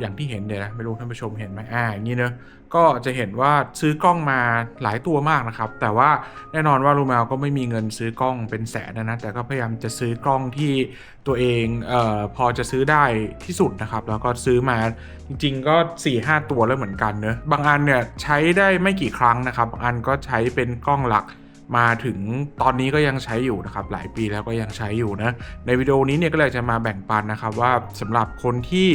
อย่างที่เห็นเลยนะไม่รู้ท่านผู้ชมเห็นไหมอ่าอย่างนี้เนอะก็จะเห็นว่าซื้อกล้องมาหลายตัวมากนะครับ แต่ว่าแน่นอนว่าลูแมวก็ไม่มีเงินซื้อกล้องเป็นแสนนะนะแต่ก็พยายามจะซื้อกล้องที่ตัวเองเอ่อพอจะซื้อได้ที่สุดนะครับ แล้วก็ซื้อมาจริง ๆ ก็4ี่ห้าตัวแล้วเหมือนกันเนอะบางอันเนี่ยใช้ได้ไม่กี่ครั้งนะครับบางอันก็ใช้เป็นกล้องหลัก มาถึงตอนนี้ก็ยังใช้อยู่นะครับหลายปีแล้วก็ยังใช้อยู่นะในวิดีโอนี้เนี่ยก็เลยจะมาแบ่งปันนะครับว่าสำหรับคนที่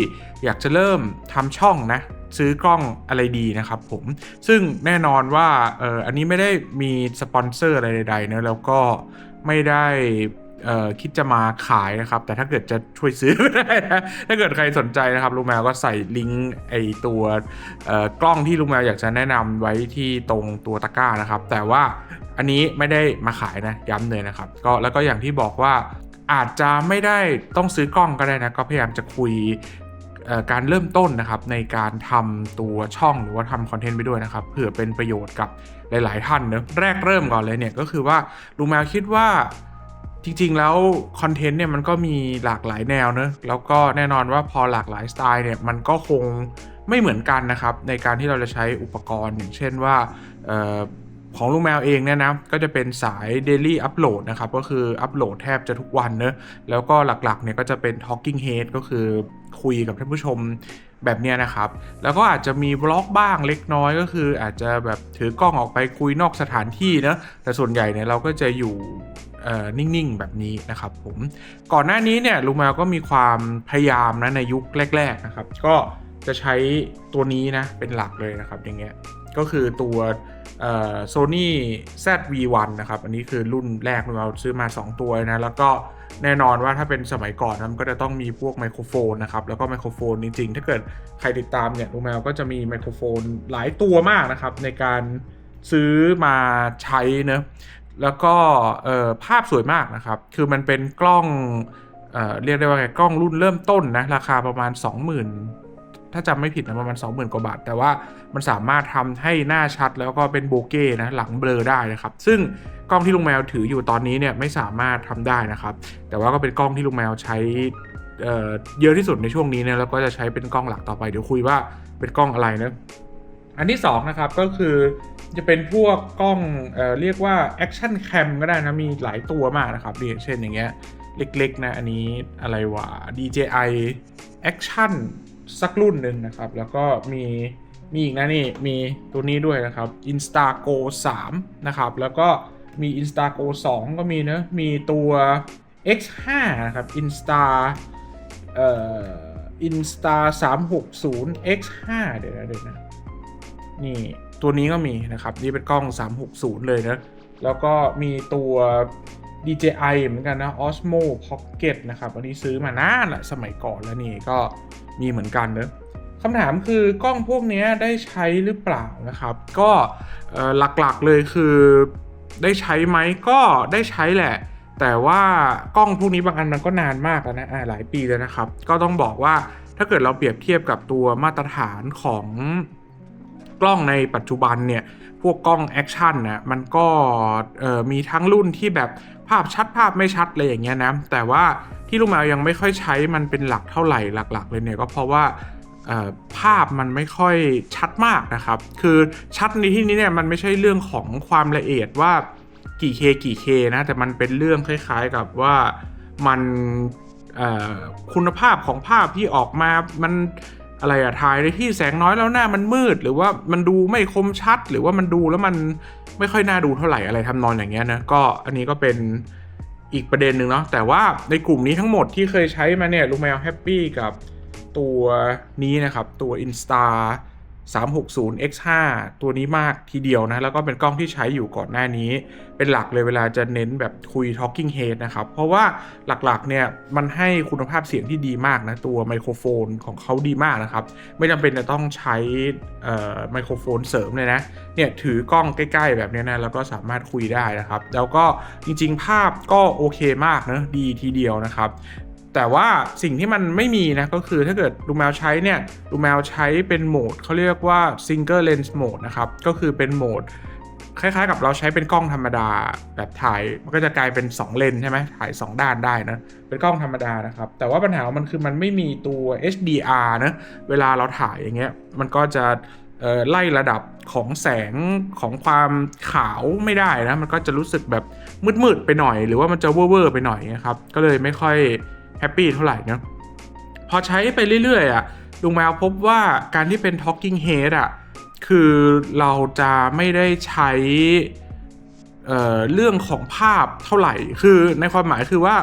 อยากจะเริ่มทำช่องนะซื้อกล้องอะไรดีนะครับผม ซึ่งแน่นอนว่าเอออันนี้ไม่ได้มีสปอนเซอร์อะไรใดๆนะแล้วก็ไม่ได้ คิดจะมาขายนะครับ แต่ถ้าเกิดจะช่วยซื้อได้นะถ้าเกิดใครสนใจนะครับลุงแมวก็ใส่ลิงก์ไอตัวกล้องที่ลุงแมวอยากจะแนะนำไว้ที่ตรงตัวตะกร้านะครับ แต่ว่าอันนี้ไม่ได้มาขายนะย้ำเลยนะครับ ก็แล้วก็อย่างที่บอกว่าอาจจะไม่ได้ต้องซื้อกล้องก็ได้นะ ก็พยายามจะคุยการเริ่มต้นนะครับในการทำตัวช่องหรือว่าทำคอนเทนต์ไปด้วยนะครับเผื่อเป็นประโยชน์กับหลาย ๆ ท่านเนะแรกเริ่มก่อนเลยเนี่ยก็คือว่าลุงแมวคิดว่า จริงๆ แล้วคอนเทนต์เนี่ยมันก็มีหลากหลายแนวเนอะแล้วก็แน่นอนว่าพอหลากหลายสไตล์เนี่ยมันก็คงไม่เหมือนกันนะครับในการที่เราจะใช้อุปกรณ์ อย่างเช่นว่าออของลุงแมวเองเนี่ยนะก็จะเป็นสาย Daily Upload นะครับก็คืออัปโหลดแทบจะทุกวันเนอะแล้วก็หลักๆเนี่ยก็จะเป็น Talking Head ก็คือคุยกับท่านผู้ชมแบบเนี้ยนะครับ แล้วก็อาจจะมีบล็อกบ้างเล็กน้อยก็คืออาจจะแบบถือกล้องออกไปคุยนอกสถานที่นะแต่ส่วนใหญ่เนี่ยเราก็จะอยู่ นิ่งๆ แบบนี้นะครับผมก่อนหน้านี้เนี่ยลุงแมวก็มีความพยายามนะในยุคแรก ๆนะครับ ก็จะใช้ตัวนี้นะเป็นหลักเลยนะครับอย่างเงี้ยก็คือตัวโซนี่ ZV1 นะครับ อันนี้คือรุ่นแรกเราซื้อมา 2 ตัวนะ แล้วก็แน่นอนว่าถ้าเป็นสมัยก่อนนะมันก็จะต้องมีพวกไมโครโฟนนะครับ แล้วก็ไมโครโฟนจริงๆ ถ้าเกิดใครติดตามเนี่ยลุงแมวก็จะมีไมโครโฟนหลายตัวมากนะครับ ในการซื้อมาใช้เนะ แล้วก็ภาพสวยมากนะครับ คือมันเป็นกล้องเออเรียกได้ว่าไงกล้องรุ่นเริ่มต้นนะ ราคาประมาณ 20,000 ถ้าจำไม่ผิดนะประมาณ 20,000 กว่าบาท แต่ว่ามันสามารถทำให้หน้าชัดแล้วก็เป็นโบเก้นะหลังเบลอได้นะครับ ซึ่งกล้องที่ลุงแมวถืออยู่ตอนนี้เนี่ยไม่สามารถทำได้นะครับ แต่ว่าก็เป็นกล้องที่ลุงแมวใช้เเยอะที่สุดในช่วงนี้นี่ยแล้วก็จะใช้เป็นกล้องหลักต่อไปเดี๋ยวคุยว่าเป็นกล้องอะไรนะ อันที่สองนะครับก็คือจะเป็นพวกกล้องเอ่อเรียกว่า Action Cam ก็ได้นะ มีหลายตัวมากนะครับนี่เช่นอย่างเงี้ยเล็กๆนะ อันนี้อะไรวะ DJI Action สักรุ่นหนึ่งนะครับ แล้วก็มีมีอีกนะนี่มีตัวนี้ด้วยนะครับ Instago 3 นะครับ แล้วก็มี Instago 2 ก็มีนะ มีตัว X5 นะครับ Insta เอ่อ Insta 360 X5 เดี๋ยวนะเดี๋ยวนะ นี่ตัวนี้ก็มีนะครับ นี่เป็นกล้อง 360 เลยนะ แล้วก็มีตัว DJI เหมือนกันนะ Osmo Pocket นะครับ อันนี้ซื้อมานานละสมัยก่อนแล้วนี่ก็มีเหมือนกันเนอะคำถามคือกล้องพวกนี้ได้ใช้หรือเปล่านะครับ ก็หลักๆเลยคือได้ใช้ไหมก็ได้ใช้แหละ แต่ว่ากล้องพวกนี้บางอันมันก็นานมากแล้วนะหลายปีแล้วนะครับ ก็ต้องบอกว่าถ้าเกิดเราเปรียบเทียบกับตัวมาตรฐานของ กล้องในปัจจุบันเนี่ยพวกกล้องแอคชั่นนะมันก็มีทั้งรุ่นที่แบบภาพชัดภาพไม่ชัดเลยอย่างเงี้ยนะแต่ว่าที่ลูกแมวยังไม่ค่อยใช้มันเป็นหลักเท่าไหร่หลัก ๆ เลยเนี่ยก็เพราะว่าภาพมันไม่ค่อยชัดมากนะครับ คือชัดในที่นี้เนี่ยมันไม่ใช่เรื่องของความละเอียดว่ากี่เคกี่เคนะแต่มันเป็นเรื่องคล้าย ๆ กับว่ามันคุณภาพของภาพที่ออกมามัน อะไรอะถ่ายในที่แสงน้อยแล้วหน้ามันมืด หรือว่ามันดูไม่คมชัด หรือว่ามันดูแล้วมันไม่ค่อยน่าดูเท่าไหร่อะไรทำนองอย่างเงี้ยนะก็อันนี้ก็เป็นอีกประเด็นหนึ่งเนาะแต่ว่าในกลุ่มนี้ทั้งหมดที่เคยใช้มาเนี่ยลูกแมวแฮปปี้กับตัวนี้นะครับ ตัว Insta 360 X5 ตัวนี้มากทีเดียวนะ แล้วก็เป็นกล้องที่ใช้อยู่ก่อนหน้านี้ เป็นหลักเลยเวลาจะเน้นแบบคุย Talking Head นะครับ เพราะว่าหลักๆเนี่ยมันให้คุณภาพเสียงที่ดีมากนะ ตัวไมโครโฟนของเขาดีมากนะครับ ไม่จำเป็นจะต้องใช้ไมโครโฟนเสริมเลยนะ เนี่ยถือกล้องใกล้ๆแบบนี้นะ แล้วก็สามารถคุยได้นะครับ แล้วก็จริงๆภาพก็โอเคมากนะดีทีเดียวนะครับ แต่ว่าสิ่งที่มันไม่มีนะก็คือถ้าเกิดลูแมวใช้เนี่ยลูแมวใช้เป็นโหมดเขาเรียกว่า single lens mode นะครับ ก็คือเป็นโหมดคล้ายๆกับเราใช้เป็นกล้องธรรมดาแบบถ่ายมันก็จะกลายเป็น 2 เลนใช่ไหมถ่าย 2 ด้านได้นะ เป็นกล้องธรรมดานะครับ แต่ว่าปัญหาของมันคือมันไม่มีตัว HDR นะเวลาเราถ่ายอย่างเงี้ยมันก็จะไล่ระดับของแสงของความขาวไม่ได้นะ มันก็จะรู้สึกแบบมืดๆไปหน่อย หรือว่ามันจะเวอร์ๆไปหน่อยนะครับ ก็เลยไม่ค่อย แฮปปี้เท่าไหร่นะพอใช้ไปเรื่อยๆอะลุงแมวพบว่าการที่เป็น talking head อะคือเราจะไม่ได้ใช้ เเรื่องของภาพเท่าไหร่ คือในความหมายคือว่า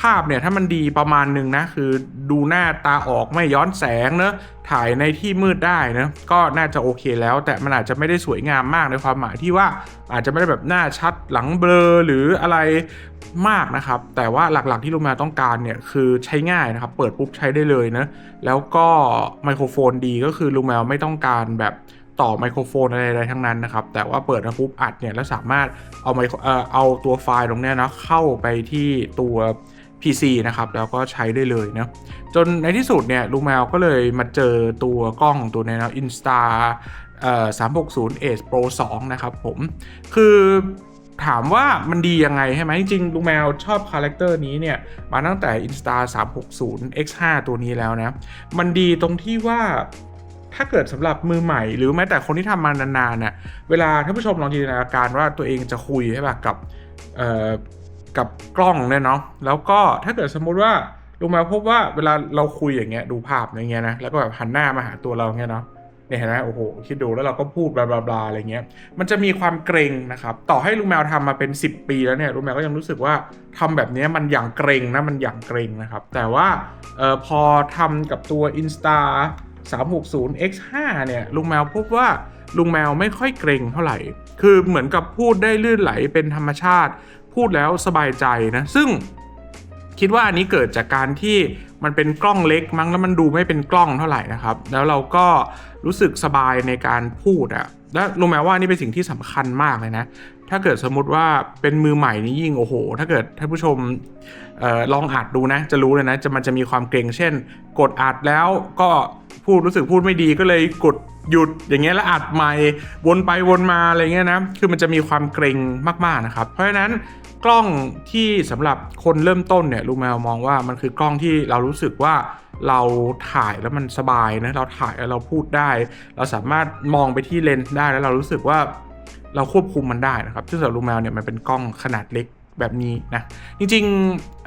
ภาพเนี่ยถ้ามันดีประมาณหนึ่งนะ คือดูหน้าตาออกไม่ย้อนแสงเนอะถ่ายในที่มืดได้นะก็น่าจะโอเคแล้ว แต่มันอาจจะไม่ได้สวยงามมากในความหมายที่ว่าอาจจะไม่ได้แบบหน้าชัดหลังเบลอหรืออะไรมากนะครับ แต่ว่าหลักๆที่ลุงแมวต้องการเนี่ยคือใช้ง่ายนะครับ เปิดปุ๊บใช้ได้เลยนะ แล้วก็ไมโครโฟนดีก็คือลุงแมวไม่ต้องการแบบ ต่อไมโครโฟนอะไรๆทั้งนั้นนะครับ แต่ว่าเปิดมาปุ๊บอัดเนี่ยแล้วสามารถเอาไมโครเอ่อเอาตัวไฟล์ตรงเนี้ยนะเข้าไปที่ตัว PC นะครับแล้วก็ใช้ได้เลยเนะจนในที่สุดเนี่ยลุงแมวก็เลยมาเจอตัวกล้องตัวนี้นะ Insta เอ่อ360 Ace Pro 2 นะครับผมคือถามว่ามันดียังไงใช่ไหมจริงๆลุงแมวชอบคาแรคเตอร์นี้เนี่ย มาตั้งแต่ Insta 360 X5 ตัวนี้แล้วนะ มันดีตรงที่ว่า ถ้าเกิดสำหรับมือใหม่ หรือแม้แต่คนที่ทำมานานๆน่ะเวลาท่านผู้ชมลองจินตนาการว่าตัวเองจะคุยใช่ป่ะกับเอ่อกับกล้องเนี่ยเนาะแล้วก็ถ้าเกิดสมมุติว่าลงแมวพบว่าเวลาเราคุยอย่างเงี้ยดูภาพอย่างเงี้ยนะแล้วก็แบบหันหน้ามาหาตัวเราเงี้ยเนาะเนี่ยเห็นไหมโอ้โหคิดดูแล้วเราก็พูดบลาบลาอะไรเงี้ยมันจะมีความเกรงนะครับต่อให้ลุงแมวทำมาเป็น 10 ปีแล้วเนี่ยลุงแมวก็ยังรู้สึกว่าทำแบบนี้มันอย่างเกรงนะมันอย่างเกรงนะครับแต่ว่าเออพอทำกับตัว Insta 360 X5 เนี่ยลุงแมวพบว่าลุงแมวไม่ค่อยเกรงเท่าไหร่ คือเหมือนกับพูดได้ลื่นไหลเป็นธรรมชาติ พูดแล้วสบายใจนะ ซึ่งคิดว่าอันนี้เกิดจากการที่มันเป็นกล้องเล็กมั้งแล้วมันดูไม่เป็นกล้องเท่าไหร่นะครับ แล้วเราก็รู้สึกสบายในการพูดอะ และรู้ไหมว่านี่เป็นสิ่งที่สำคัญมากเลยนะ ถ้าเกิดสมมุติว่าเป็นมือใหม่นี่ยิ่งโอ้โห ถ้าเกิดท่านผู้ชมออลองอัดดูนะ จะรู้เลยนะจะมันจะมีความเกรงเช่น กดอัดแล้วก็พูดรู้สึกพูดไม่ดีก็เลยกดหยุดอย่างเงี้ยแล้วอัดใหม่วนไปวนมาอะไรเงี้ยนะคือมันจะมีความเกรงมากๆนะครับ เพราะฉะนั้นกล้องที่สำหรับคนเริ่มต้นเนี่ยลุงแมวมองว่ามันคือกล้องที่เรารู้สึกว่า เราถ่ายแล้วมันสบายนะเราถ่ายแล้วเราพูดได้ เราสามารถมองไปที่เลนส์ได้แล้วเรารู้สึกว่าเราควบคุมมันได้นะครับซึ่งสำหรับลุงแมวเนี่ยมันเป็นกล้องขนาดเล็กแบบนี้นะ จริง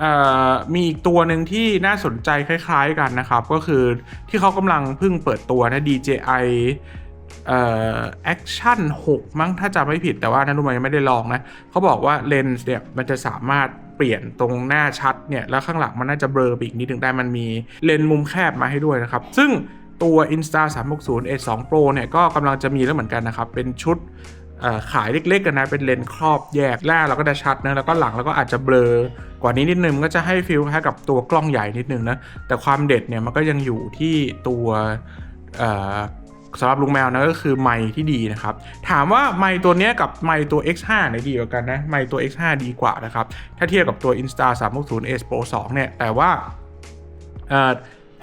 ๆมีอีกตัวหนึ่งที่น่าสนใจคล้ายๆกันนะครับ ก็คือที่เขากำลังเพิ่งเปิดตัวนะ DJI เอ่อแอคชั่น6มั้งถ้าจำไม่ผิดแต่ว่านั้นรู้ไหมยังไม่ได้ลองนะเขาบอกว่าเลนส์เนี่ยมันจะสามารถ เปลี่ยนตรงหน้าชัดเนี่ยแล้วข้างหลังมันน่าจะเบลอไปอีกนิดนึงได้มันมีเลนส์มุมแคบมาให้ด้วยนะครับ ซึ่งตัว Insta 360 S2 Pro เนี่ยก็กำลังจะมีแล้วเหมือนกันนะครับ เป็นชุดขายเล็กๆกันนะ เป็นเลนส์ครอบแยกหน้าเราก็จะชัดนะ แล้วก็หลังเราก็อาจจะเบลอกว่านี้นิดนึงมันก็จะให้ฟีลคล้ายกับตัวกล้องใหญ่นิดนึงนะ แต่ความเด็ดเนี่ยมันก็ยังอยู่ที่ตัว สำหรับลุงแมวนะก็คือไม้ที่ดีนะครับ ถามว่าไม้ตัวนี้กับไม้ตัว X5 ไหนดีกว่ากันนะไม้ตัว X5 ดีกว่านะครับ ถ้าเทียบกับตัว Insta 360 S Pro 2 เนี่ย แต่ว่า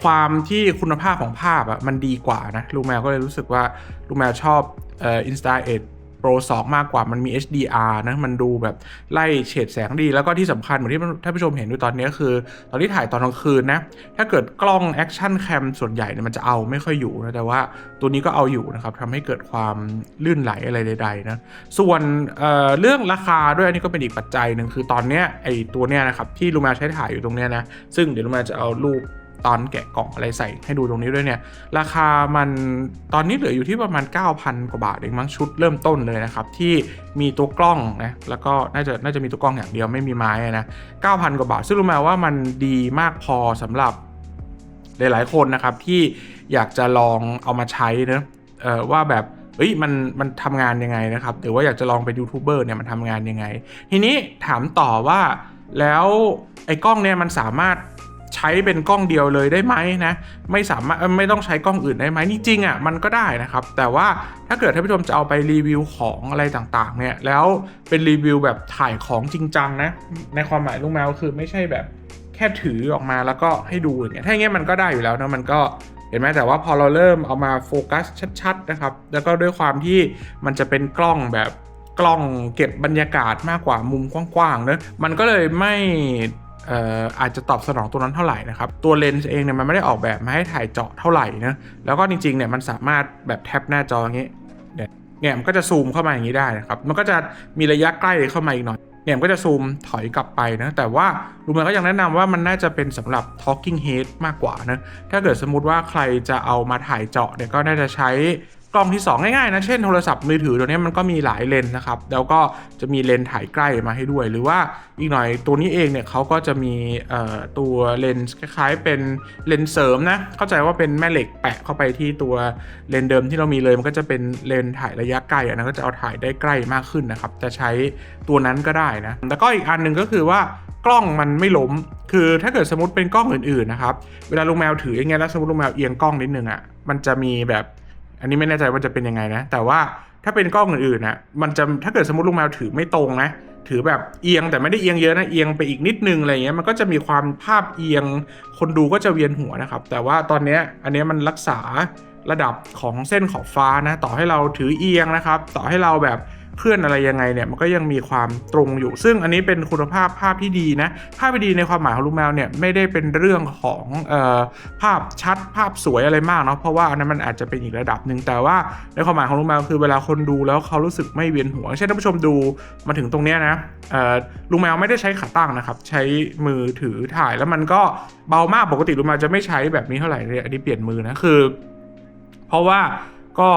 ความที่คุณภาพของภาพอะมันดีกว่านะลุงแมวก็เลยรู้สึกว่าลุงแมวชอบออ Insta 8 Pro 2 มากกว่ามันมี HDR นะ มันดูแบบไล่เฉดแสงดี แล้วก็ที่สำคัญเหมือนที่ท่านผู้ชมเห็นอยู่ตอนนี้ก็คือ ตอนที่ถ่ายตอนกลางคืนนะ ถ้าเกิดกล้องแอคชั่นแคมส่วนใหญ่เนี่ยมันจะเอาไม่ค่อยอยู่นะ แต่ว่าตัวนี้ก็เอาอยู่นะครับทำให้เกิดความลื่นไหลอะไรใดๆนะ ส่วนเเรื่องราคาด้วยอันนี้ก็เป็นอีกปัจจัยหนึ่งคือตอนเนี้ยไอตัวเนี้ยนะครับที่ลูมาใช้ถ่ายอยู่ตรงเนี้ยนะซึ่งเดี๋ยวลูมาจะเอารูป ตอนแกะกล่องอะไรใส่ให้ดูตรงนี้ด้วยเนี่ย ราคามันตอนนี้เหลืออยู่ที่ประมาณ 9,000 กว่าบาทเองมั้งชุดเริ่มต้นเลยนะครับ ที่มีตัวกล้องนะแล้วก็น่าจะน่าจะมีตัวกล้องอย่างเดียวไม่มีไม้นะ9,000 กว่าบาท ซึ่งรู้ไหมว่ามันดีมากพอสำหรับหลายๆคนนะครับที่อยากจะลองเอามาใช้เนะเออว่าแบบเฮ้ยมันมันทำงานยังไงนะครับหรือว่าอยากจะลองเป็นยูทูบเบอร์เนี่ยมันทำงานยังไง ทีนี้ถามต่อว่าแล้วไอ้กล้องเนี่ยมันสามารถ ใช้เป็นกล้องเดียวเลยได้ไหมนะไม่สามารถไม่ต้องใช้กล้องอื่นได้ไหมนี่จริงอะมันก็ได้นะครับ แต่ว่าถ้าเกิดท่านผู้ชมจะเอาไปรีวิวของอะไรต่างๆเนี่ยแล้วเป็นรีวิวแบบถ่ายของจริงจังนะในความหมายลุงแมวคือไม่ใช่แบบแค่ถือออกมาแล้วก็ให้ดูอย่างเงี้ยถ้าอย่างเงี้ยมันก็ได้อยู่แล้วนะมันก็เห็นไหมแต่ว่าพอเราเริ่มเอามาโฟกัสชัด ๆ นะครับ แล้วก็ด้วยความที่มันจะเป็นกล้องแบบกล้องเก็บบรรยากาศมากกว่ามุมกว้างๆเนอะมันก็เลยไม่ อาจจะตอบสนองตัวนั้นเท่าไหร่นะครับ ตัวเลนส์เองเนี่ยมันไม่ได้ออกแบบมาให้ถ่ายเจาะเท่าไหร่นะแล้วก็จริงๆเนี่ยมันสามารถแบบแท็บหน้าจออย่างนี้เนี่ยเนี่ยมันก็จะซูมเข้ามาอย่างนี้ได้นะครับ มันก็จะมีระยะใกล้เข้ามาอีกหน่อย เนี่ยมันก็จะซูมถอยกลับไปนะ แต่ว่าลุงแมวก็ยังแนะนำว่ามันน่าจะเป็นสำหรับ talking head มากกว่านะ ถ้าเกิดสมมติว่าใครจะเอามาถ่ายเจาะเนี่ยก็น่าจะใช้ กล้องที่ 2 ง่ายๆนะ เช่นโทรศัพท์มือถือตัวนี้มันก็มีหลายเลนส์นะครับ แล้วก็จะมีเลนส์ถ่ายใกล้มาให้ด้วย หรือว่าอีกหน่อยตัวนี้เองเนี่ยเขาก็จะมีตัวเลนส์คล้ายๆเป็นเลนส์เสริมนะ เข้าใจว่าเป็นแม่เหล็กแปะเข้าไปที่ตัวเลนส์เดิมที่เรามีเลย มันก็จะเป็นเลนส์ถ่ายระยะไกลอะนะก็จะเอาถ่ายได้ใกล้มากขึ้นนะครับ จะใช้ตัวนั้นก็ได้นะ แล้วก็อีกอันหนึ่งก็คือว่ากล้องมันไม่ล้ม คือถ้าเกิดสมมติเป็นกล้องอื่นๆนะครับ เวลาลุงแมวถืออย่างเงี้ยแล้วสมมติลุงแมวเอียงกล้องนิดนึงอะ มันจะมีแบบ อันนี้ไม่แน่ใจว่าจะเป็นยังไงนะ แต่ว่าถ้าเป็นกล้องอื่นๆนะมันจะถ้าเกิดสมมติลุงแมวถือไม่ตรงนะ ถือแบบเอียงแต่ไม่ได้เอียงเยอะนะ เอียงไปอีกนิดนึงอะไรเงี้ย มันก็จะมีความภาพเอียง คนดูก็จะเวียนหัวนะครับ แต่ว่าตอนนี้อันนี้มันรักษาระดับของเส้นขอบฟ้านะ ต่อให้เราถือเอียงนะครับ ต่อให้เราแบบ เคลื่อนอะไรยังไงเนี่ยมันก็ยังมีความตรงอยู่ ซึ่งอันนี้เป็นคุณภาพภาพที่ดีนะภาพที่ดีในความหมายของลูกแมวเนี่ยไม่ได้เป็นเรื่องของออภาพชัดภาพสวยอะไรมากเนาะเพราะว่าอันนั้นมันอาจจะเป็นอีกระดับหนึ่งแต่ว่าในความหมายของลูกแมวคือเวลาคนดูแล้วเขารู้สึกไม่เวียนหัวเช่นท่านผู้ชมดูมาถึงตรงเนี้ยนะลุงแมวไม่ได้ใช้ขาตั้งนะครับ ใช้มือถือถ่ายแล้วมันก็เบามากปกติลุงแมวจะไม่ใช้แบบนี้เท่าไหร่เลยอันนี้เปลี่ยนมือนะคือ เพราะว่า ก็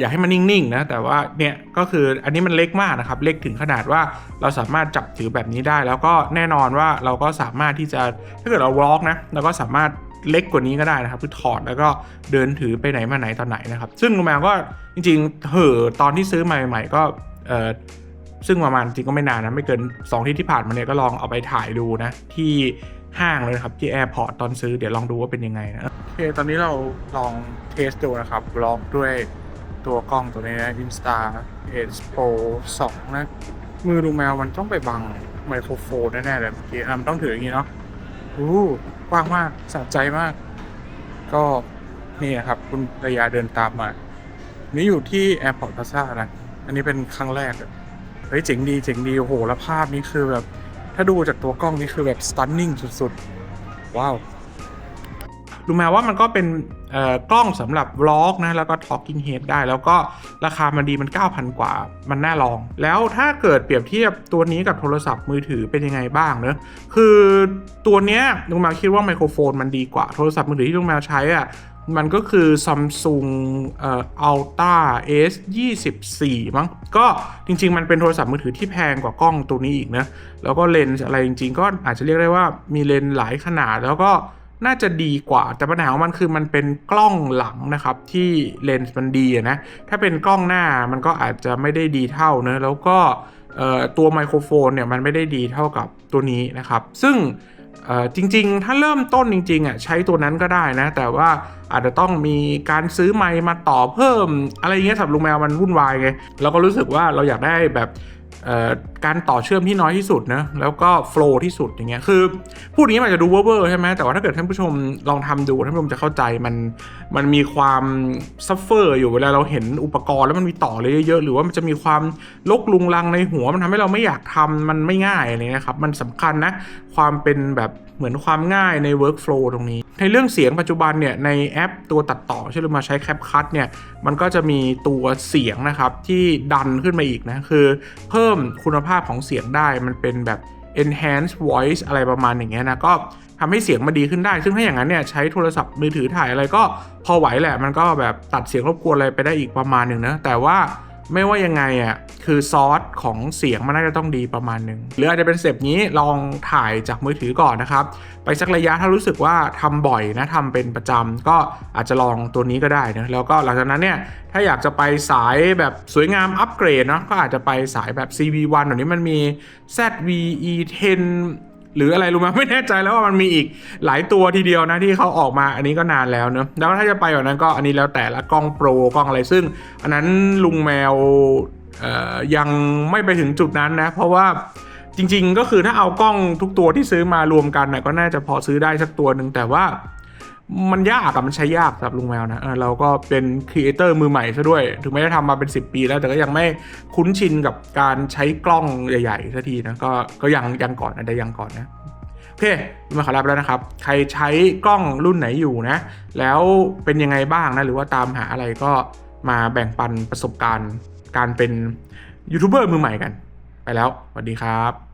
อยากให้มันนิ่งๆนะแต่ว่าเนี่ยก็คืออันนี้มันเล็กมากนะครับ เล็กถึงขนาดว่าเราสามารถจับถือแบบนี้ได้ แล้วก็แน่นอนว่าเราก็สามารถที่จะถ้าเกิดเราวอล์กนะเราก็สามารถเล็กกว่านี้ก็ได้นะครับ คือถอดแล้วก็เดินถือไปไหนมาไหนตอนไหนนะครับ ซึ่งลุงแมวก็จริงๆเหอตอนที่ซื้อใหม่ๆก็เออ ซึ่งประมาณจริงก็ไม่นานนะ ไม่เกิน 2 ที่ที่ผ่านมาเนี่ยก็ลองเอาไปถ่ายดูนะ ที่ห้างเลยนะครับ ที่แอร์พอร์ตตอนซื้อเดี๋ยวลองดูว่าเป็นยังไงนะ โอเค ตอนนี้เราลองเทสดูนะครับลองด้วยตัวกล้องตัวนี้นะ Insta Edge Pro 2 นะ มือดูแมวมันต้องไปบังไมโครโฟนแน่ๆเลยเมื่อกี้มันต้องถืออย่างนี้เนาะอู้กว้างมากสะใจมาก ก็นี่นะครับ คุณระยาเดินตามมา นี่อยู่ที่ Airport Plaza นะ อันนี้เป็นครั้งแรก เฮ้ยเจ๋งดีเจ๋งดีโอ้โหแล้วภาพนี้คือแบบ ถ้าดูจากตัวกล้องนี่คือแบบ stunning สุดๆ ว้าวดูแม้ว่ามันก็เป็นกล้องสำหรับวล็อกนะ แล้วก็ talking head ได้ แล้วก็ราคามันดีมัน 9,000 กว่า มันน่าลอง แล้วถ้าเกิดเปรียบเทียบตัวนี้กับโทรศัพท์มือถือเป็นยังไงบ้างเนอะคือตัวเนี้ยลุงแมวคิดว่าไมโครโฟนมันดีกว่าโทรศัพท์มือถือที่ลุงแมวใช้อะ มันก็คือ Samsung เอ่อ Ultra S 24มั้งก็จริง ๆ มันเป็นโทรศัพท์มือถือที่แพงกว่ากล้องตัวนี้อีกนะ แล้วก็เลนส์อะไรจริง ๆ ก็อาจจะเรียกได้ว่ามีเลนส์หลายขนาดแล้วก็น่าจะดีกว่าแต่ปัญหาของมันคือมันเป็นกล้องหลังนะครับที่เลนส์มันดีนะถ้าเป็นกล้องหน้ามันก็อาจจะไม่ได้ดีเท่าเนะแล้วก็ตัวไมโครโฟนเนี่ยมันไม่ได้ดีเท่ากับตัวนี้นะครับ ซึ่ง จริง ๆ ถ้าเริ่มต้นจริงๆอะใช้ตัวนั้นก็ได้นะ แต่ว่าอาจจะต้องมีการซื้อไมค์มาต่อเพิ่ม อะไรอย่างเงี้ยสำหรับลุงแมวมันวุ่นวายไงเราก็รู้สึกว่าเราอยากได้แบบ การต่อเชื่อมที่น้อยที่สุดนะแล้วก็โฟล์ที่สุดอย่างเงี้ยคือพูดอย่างนี้มันอาจจะดูเวอร์ใช่ไหมแต่ว่าถ้าเกิดท่านผู้ชมลองทำดูท่านผู้ชมจะเข้าใจมันมันมีความซัฟเฟอร์อยู่เวลาเราเห็นอุปกรณ์แล้วมันมีต่อเลยเยอะๆหรือว่ามันจะมีความลกลุงลังในหัว มันทำให้เราไม่อยากทำมันไม่ง่ายอะไรเงี้ยครับมันสำคัญนะความเป็นแบบเหมือนความง่ายใน workflow ตรงนี้ ในเรื่องเสียงปัจจุบันเนี่ยในแอปตัวตัดต่อเช่นเรามาใช้ CapCut เนี่ยมันก็จะมีตัวเสียงนะครับที่ดันขึ้นมาอีกนะคือเพิ่มิ่มคุณภาพของเสียงได้ มันเป็นแบบ enhance voice อะไรประมาณอย่างเงี้ยนะก็ทำให้เสียงมันดีขึ้นได้ ซึ่งถ้าอย่างนั้นเนี่ยใช้โทรศัพท์มือถือถ่ายอะไรก็พอไหวแหละ มันก็แบบตัดเสียงรบกวนอะไรไปได้อีกประมาณหนึ่งนะ แต่ว่า ไม่ว่ายังไงอะคือซอสของเสียงมันน่าจะต้องดีประมาณหนึ่งหรืออาจจะเป็นเต็ปนี้ลองถ่ายจากมือถือก่อนนะครับ ไปสักระยะถ้ารู้สึกว่าทำบ่อยนะทำเป็นประจำก็อาจจะลองตัวนี้ก็ได้นะแล้วก็หลังจากนั้นเนี่ยถ้าอยากจะไปสายแบบสวยงามอัปเกรดเนาะก็อาจจะไปสายแบบ CV1 เดี๋ยวนี้มันมี ZVE10 หรืออะไรรู้ไหมไม่แน่ใจแล้วว่ามันมีอีกหลายตัวทีเดียวนะที่เขาออกมาอันนี้ก็นานแล้วเนอะแล้วถ้าจะไปแบบนั้นก็อันนี้แล้วแต่ละกล้องโปรกล้องอะไรซึ่ง อันนั้นลุงแมวยังไม่ไปถึงจุดนั้นนะ เพราะว่าจริง ๆ ก็คือถ้าเอากล้องทุกตัวที่ซื้อมารวมกันนะก็น่าจะพอซื้อได้สักตัวหนึ่งแต่ว่า มันยากอะมันใช้ยากสำหรับลุงแมวนะเราก็เป็นครีเอเตอร์มือใหม่ซะด้วย ถึงแม้จะทำมาเป็น 10 ปีแล้วแต่ก็ยังไม่คุ้นชินกับการใช้กล้องใหญ่ๆสักทีนะก็ก็ยังยังก่อนนะได้ยังก่อนนะโอเคมาขอรับแล้วนะครับ ใครใช้กล้องรุ่นไหนอยู่นะ แล้วเป็นยังไงบ้างนะ หรือว่าตามหาอะไรก็มาแบ่งปันประสบการณ์ การเป็นยูทูบเบอร์มือใหม่กัน ไปแล้วสวัสดีครับ